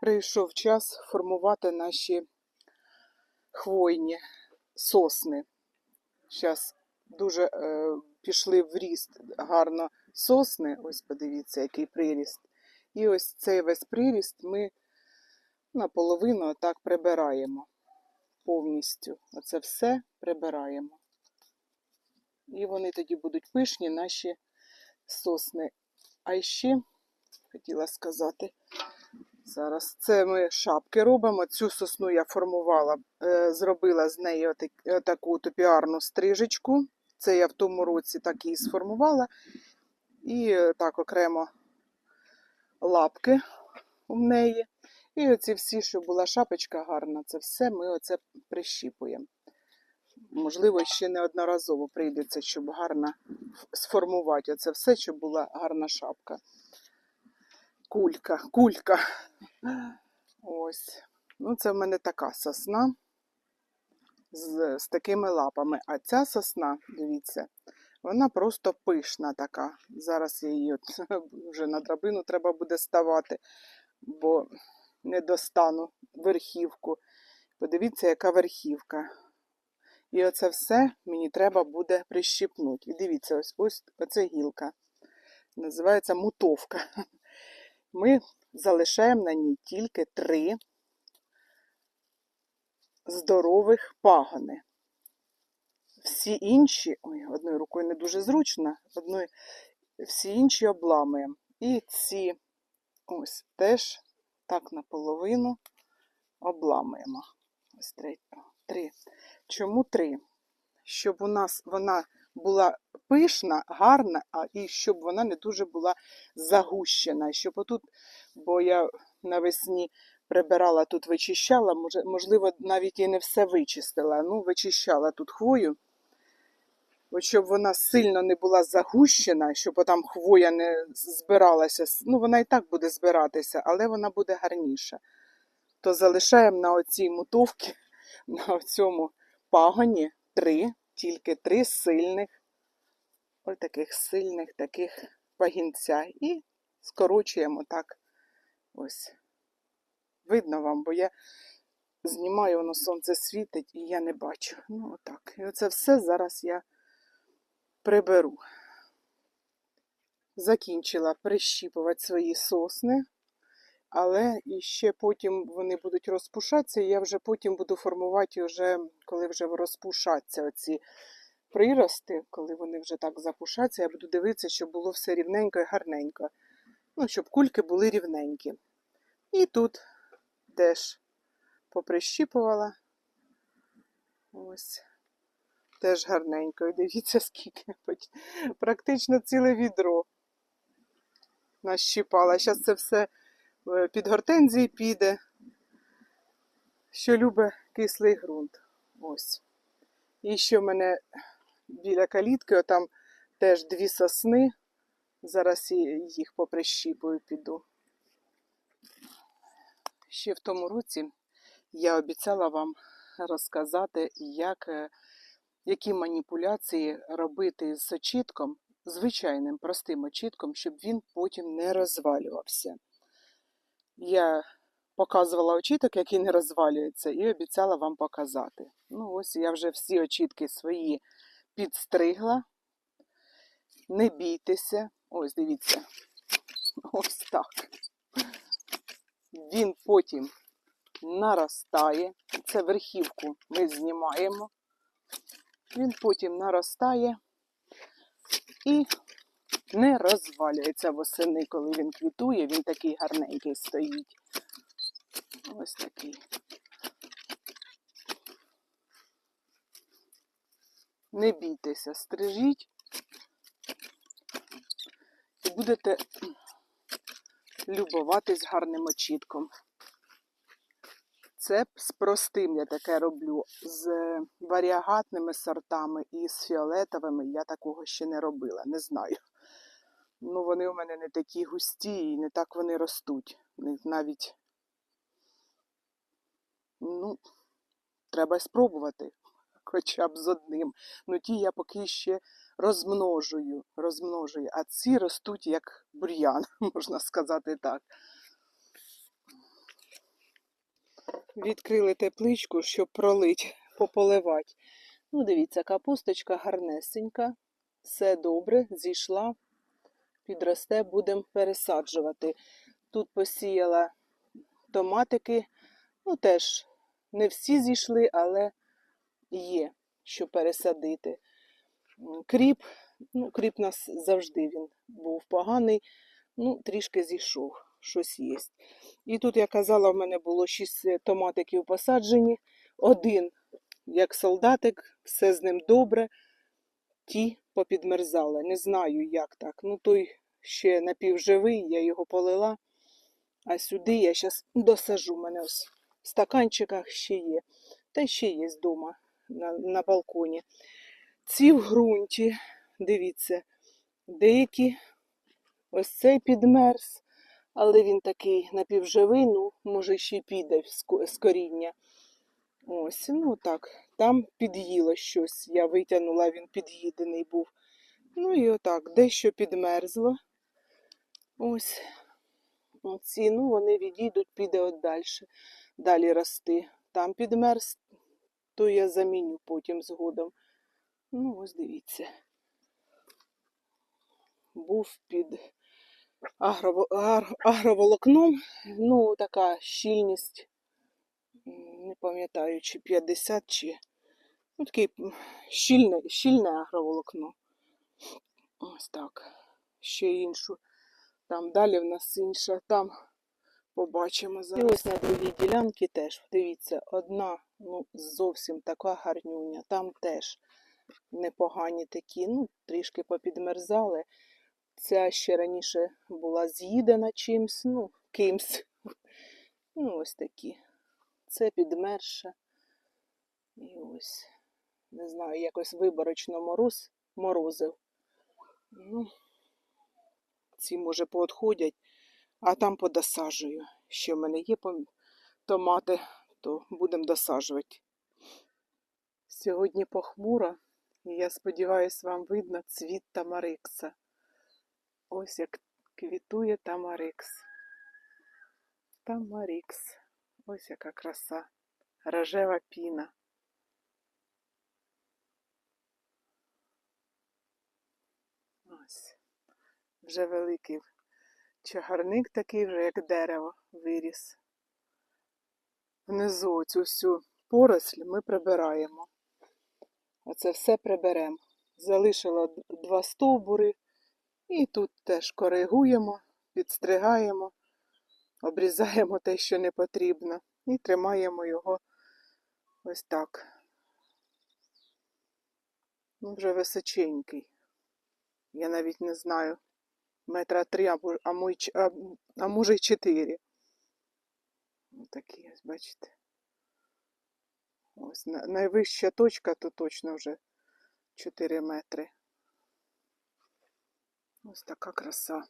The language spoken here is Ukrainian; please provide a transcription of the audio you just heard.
прийшов час формувати наші хвойні сосни. Зараз дуже е, пішли в ріст гарно сосни. Ось подивіться, який приріст. І ось цей весь приріст ми наполовину так прибираємо повністю. Оце все прибираємо. І вони тоді будуть пишні, наші сосни. А ще хотіла сказати, зараз це ми шапки робимо. Цю сосну я формувала, е, зробила з неї таку топіарну стрижечку. Це я в тому році так і сформувала. І е, так окремо лапки у неї. І оці всі, що була шапочка гарна, це все ми оце прищіпуємо. Можливо, ще неодноразово прийдеться, щоб гарно сформувати оце все, щоб була гарна шапка. Кулька, кулька. Ось. Ну, це в мене така сосна з, з такими лапами. А ця сосна, дивіться, вона просто пишна така. Зараз я її от, вже на драбину треба буде ставати, бо не достану верхівку. Подивіться, яка верхівка. І оце все мені треба буде прищіпнути. І дивіться, ось ось оце гілка. Називається мутовка. Ми залишаємо на ній тільки три здорових пагони. Всі інші, ой, одною рукою не дуже зручно, одною, всі інші обламуємо. І ці ось теж так наполовину обламуємо. Ось три. три. Чому три? Щоб у нас вона була пишна, гарна, а і щоб вона не дуже була загущена. Щоб отут, бо я навесні прибирала тут, вичищала, можливо, навіть і не все вичистила. Ну, вичищала тут хвою. От щоб вона сильно не була загущена, щоб там хвоя не збиралася. Ну, вона і так буде збиратися, але вона буде гарніша. То залишаємо на оцій мутовці, на цьому пагоні три, тільки три сильних, ось таких сильних таких пагінця. І скорочуємо так. Ось. Видно вам, бо я знімаю, воно сонце світить і я не бачу. Ну, отак. І оце все зараз я приберу. Закінчила прищіпувати свої сосни, але і ще потім вони будуть розпушатися, і я вже потім буду формувати, вже, коли вже розпушаться оці прирости, коли вони вже так запушаться, я буду дивитися, щоб було все рівненько і гарненько. Ну, щоб кульки були рівненькі. І тут теж поприщіпувала. Ось. Теж гарненько. І дивіться, скільки практично ціле відро нащіпала. Зараз це все під гортензії піде, що любить кислий ґрунт. Ось. І ще в мене біля калітки, там теж дві сосни. Зараз їх поприщіпую, піду. Ще в тому році я обіцяла вам розказати, як, е, які маніпуляції робити з очітком, звичайним простим очітком, щоб він потім не розвалювався. Я показувала очіток, який не розвалюється, і обіцяла вам показати. Ну, ось я вже всі очітки свої підстригла. Не бійтеся. Ось дивіться. Ось так. Він потім наростає. Це верхівку ми знімаємо. Він потім наростає і не розвалюється восени, коли він квітує, він такий гарненький стоїть. Ось такий. Не бійтеся, стрижіть і будете любуватись гарним очітком. Це з простим я таке роблю. З варіагатними сортами і з фіолетовими я такого ще не робила, не знаю. Ну, вони у мене не такі густі і не так вони ростуть. Навіть, ну, треба спробувати хоча б з одним. Ну, ті я поки ще розмножую, розмножую, а ці ростуть як бур'ян, можна сказати так. Відкрили тепличку, щоб пролить, пополивати. Ну, дивіться, капусточка гарнесенька, все добре, зійшла, підросте, будемо пересаджувати. Тут посіяла томатики, ну теж не всі зійшли, але є, що пересадити. Кріп, ну, кріп нас завжди він був поганий, ну, трішки зійшов, щось є. І тут, я казала, в мене було 6 томатиків посаджені, один як солдатик, все з ним добре. Ті попідмерзали. Не знаю, як так. Ну, той ще напівживий, я його полила. А сюди я зараз досажу. Мене ось в стаканчиках ще є. Та ще є вдома на, на балконі. Ці в ґрунті, дивіться, деякі ось цей підмерз, але він такий напівживий, ну, може, ще й піде з коріння. Ось, ну так, там під'їло щось. Я витягнула, він під'їдений був. Ну і отак, дещо підмерзло. Ось. Оці, ну, вони відійдуть, піде от далі. Далі рости. Там підмерз, то я заміню потім згодом. Ну, ось дивіться. Був під агроволокном. Ну, така щільність не пам'ятаю, чи 50, чи ну, таке щільне, щільне агроволокно. Ось так. Ще іншу. Там далі в нас інша, там побачимо зараз. І ось на другій ділянці теж. Дивіться, одна ну, зовсім така гарнюня. Там теж непогані такі, ну, трішки попідмерзали. Ця ще раніше була з'їдена чимсь, ну, кимсь. Ну, ось такі. Це підмерша. І ось, не знаю, якось виборочно мороз морозив. Ну, ці, може, поотходять, а там подосаджую. Ще в мене є томати, то будемо досаджувати. Сьогодні похмуро, і я сподіваюся, вам видно цвіт тамарикса. Ось як квітує тамарикс. Тамарикс. Ось яка краса. Рожева піна. Ось. Вже великий чагарник такий, вже як дерево виріс. Внизу цю всю поросль ми прибираємо. Оце все приберемо. Залишила два стовбури. І тут теж коригуємо, підстригаємо, обрізаємо те, що не потрібно, і тримаємо його ось так. Ну, вже височенький. Я навіть не знаю, метра три, або, а, може й чотири. Ось такі, ось, бачите. Ось найвища точка, то точно вже 4 метри. Ось така краса.